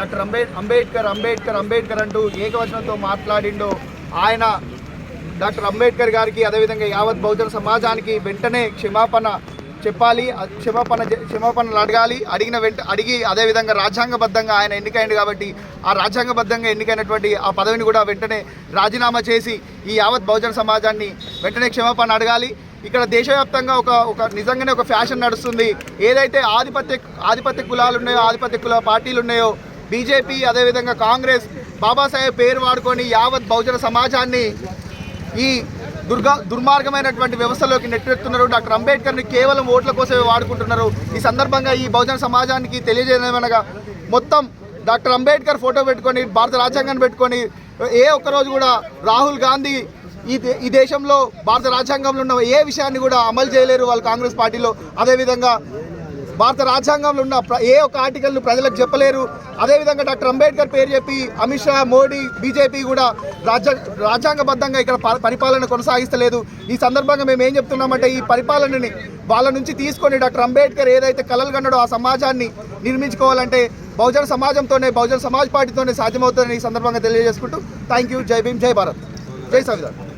Doctor Ambed Ambedkar Ambedkar Ambedkar అంటూ ఏకవచనంతో మాట్లాడిండో. ఆయన డాక్టర్ అంబేద్కర్ గారికి అదేవిధంగా యావత్ బహుజన సమాజానికి వెంటనే క్షమాపణ చెప్పాలి క్షమాపణ క్షమాపణలు అడగాలి. అడిగిన వెంట అడిగి అదేవిధంగా రాజ్యాంగబద్ధంగా ఆయన ఎన్నికైంది కాబట్టి ఆ రాజ్యాంగబద్ధంగా ఎన్నికైనటువంటి ఆ పదవిని కూడా వెంటనే రాజీనామా చేసి ఈ యావత్ బహుజన సమాజాన్ని వెంటనే క్షమాపణ అడగాలి. ఇక్కడ దేశవ్యాప్తంగా ఒక ఒక నిజంగానే ఒక ఫ్యాషన్ నడుస్తుంది. ఏదైతే ఆధిపత్య ఆధిపత్య కులాలు ఉన్నాయో ఆధిపత్య కుల పార్టీలు ఉన్నాయో బీజేపీ అదేవిధంగా కాంగ్రెస్ బాబాసాహెబ్ పేరు వాడుకొని యావత్ బహుజన సమాజాన్ని ఈ దుర్గా దుర్మార్గమైనటువంటి వ్యవస్థలోకి నెట్టెడుతున్నారు డాక్టర్ అంబేద్కర్ని కేవలం ఓట్ల కోసమే వాడుకుంటున్నారు. ఈ సందర్భంగా ఈ బహుజన సమాజానికి తెలియజేయమనగా మొత్తం డాక్టర్ అంబేద్కర్ ఫోటో పెట్టుకొని భారత రాజ్యాంగాన్ని పెట్టుకొని ఏ ఒక్కరోజు కూడా రాహుల్ గాంధీ ఈ దే- ఈ దేశంలో భారత రాజ్యాంగంలో ఉన్న ఏ విషయాన్ని కూడా అమలు చేయలేరు వాళ్ళు కాంగ్రెస్ పార్టీలో. అదేవిధంగా భారత రాజ్యాంగంలో ఉన్న ప్ర- ఏ ఒక్క ఆర్టికల్ను ప్రజలకు చెప్పలేరు. అదేవిధంగా డాక్టర్ అంబేద్కర్ పేరు చెప్పి అమిత్ షా మోడీ బీజేపీ కూడా రాజ్య రాజ్యాంగబద్ధంగా ఇక్కడ పరిపాలన కొనసాగిస్తలేదు. ఈ సందర్భంగా మేము ఏం చెప్తున్నామంటే ఈ పరిపాలనని వాళ్ళ నుంచి తీసుకొని డాక్టర్ అంబేద్కర్ ఏదైతే కలలు కన్నాడో ఆ సమాజాన్ని నిర్మించుకోవాలంటే బహుజన సమాజంతోనే బహుజన సమాజ్ పార్టీతోనే సాధ్యమవుతుందని ఈ సందర్భంగా తెలియజేసుకుంటూ థ్యాంక్ యూ. జై భీమ్ జై భారత్. జై సంవిధాన్.